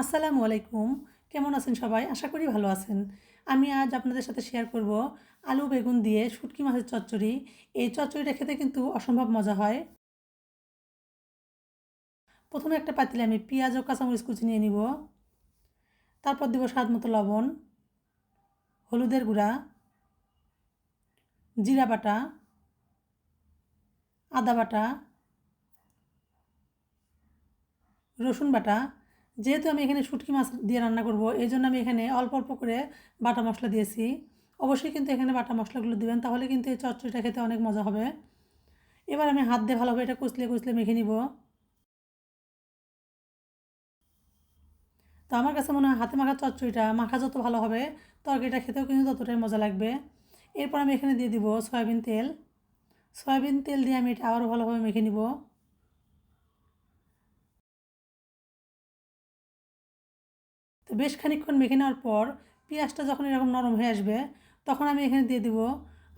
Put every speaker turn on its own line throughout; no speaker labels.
আসসালামু আলাইকুম। কেমন আছেন সবাই? আশা করি ভালো আছেন। আমি আজ আপনাদের সাথে শেয়ার করব আলু বেগুন দিয়ে শুটকি মাছের চচ্চড়ি। এই চচ্চড়িটা খেতে কিন্তু অসম্ভব মজা হয়। প্রথমে একটা পাতিলে আমি পেঁয়াজ ও কাঁচামরিচ কুচি নিয়ে নিব। তারপর দেবো স্বাদ মতো লবণ, হলুদের গুঁড়া, জিরা বাটা, আদা বাটা, রসুন বাটা যেহেতু আমি এখানে শুটকি মাছ দিয়ে রান্না করব, এই জন্য আমি এখানে অল্প অল্প করে বাটা মশলা দিয়েছি। অবশ্যই কিন্তু এখানে বাটা মশলাগুলো দেবেন, তাহলে কিন্তু এই চচ্চড়িটা খেতে অনেক মজা হবে। এবার আমি হাত দিয়ে ভালোভাবে এটা কুচলে কুচলে মেখে নিব। তো আমার কাছে মনে হয় হাতে মাখা চচ্চড়িটা মাখা যত ভালো হবে, তরকারিটা খেতেও কিন্তু ততটাই মজা লাগবে। এরপর আমি এখানে দিয়ে দিব সয়াবিন তেল। সয়াবিন তেল দিয়ে আমি এটা আরও ভালোভাবে মেখে নিব। তো বেশ খানিকক্ষণ মেখে নেওয়ার পর পেঁয়াজটা যখন এরকম নরম হয়ে আসবে, তখন আমি এখানে দিয়ে দেবো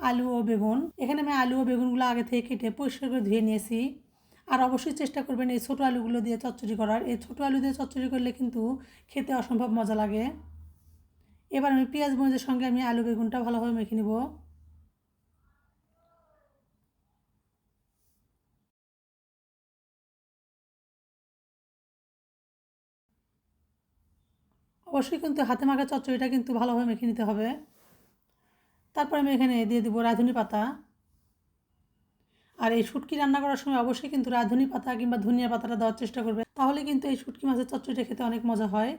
আলু ও বেগুন। এখানে আমি আলু ও বেগুনগুলো আগে থেকে কেটে পরিষ্কার করে ধুয়ে নিয়েছি। আর অবশ্যই চেষ্টা করবেন এই ছোটো আলুগুলো দিয়ে চচ্চড়ি করার। এই ছোটো আলু দিয়ে চচ্চড়ি করলে কিন্তু খেতে অসম্ভব মজা লাগে। এবার আমি পেঁয়াজ মরিচের সঙ্গে আমি আলু বেগুনটা ভালোভাবে মেখে নিব। অবশ্যই কিন্তু হাতে মাখা চচ্চড়িটা কিন্তু ভালোভাবে মেখে নিতে হবে। তারপর আমি এখানে দিয়ে দেবো রাঁধুনি পাতা। আর এই শুটকি রান্না করার সময় অবশ্যই কিন্তু রাঁধুনি পাতা কিংবা ধনিয়া পাতাটা দেওয়ার চেষ্টা করবে তাহলে কিন্তু এই শুটকি মাছের চচ্চড়িটা খেতে অনেক মজা হয়।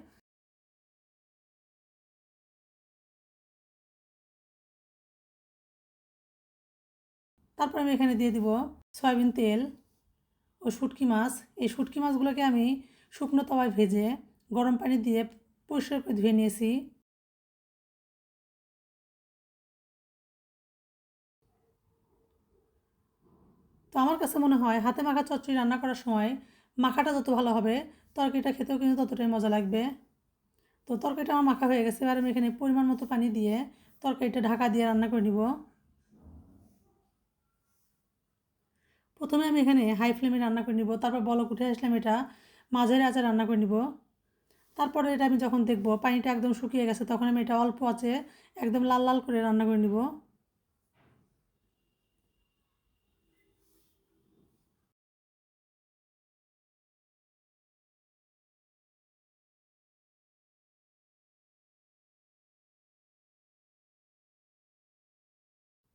তারপর আমি এখানে দিয়ে দিব সয়াবিন তেল ও শুটকি মাছ। এই শুটকি মাছগুলোকে আমি শুকনো তলায় ভেজে গরম পানি দিয়ে পরিষ্কার করে ধুয়ে নিয়েছি। তো আমার কাছে মনে হয়, হাতে মাখা চচ্চড়ি রান্না করার সময় মাখাটা যত ভালো হবে, তরকারিটা খেতেও কিন্তু ততটাই মজা লাগবে। তো তরকারিটা আমার মাখা হয়ে গেছে, এবার আমি এখানে পরিমাণ মতো পানি দিয়ে তরকারিটা ঢাকা দিয়ে রান্না করে নিব। প্রথমে আমি এখানে হাই ফ্লেমে রান্না করে নিব, তারপর বলক উঠে আসলাম এটা মাঝের আচার রান্না করে নিব। তারপরে এটা আমি যখন দেখব, পানিটা একদম শুকিয়ে গেছে, তখন আমি এটা অল্প আছে একদম লাল লাল করে রান্না করে নিব।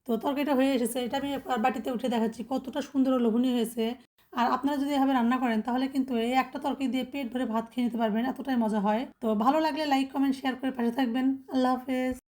তো তরকারিটা হয়ে এসেছে। এটা আমি বাটিতে উঠে দেখাচ্ছি কতটা সুন্দর লোভনীয় হয়েছে। আর আপনারা যদি এভাবে রান্না করেন, তাহলে কিন্তু এই একটা তরকারি দিয়ে পেট ভরে ভাত খেয়ে নিতে পারবেন। এতটাই মজা হয়। তো ভালো লাগলে লাইক কমেন্ট শেয়ার করে পাশে থাকবেন। আল্লাহ হাফেজ।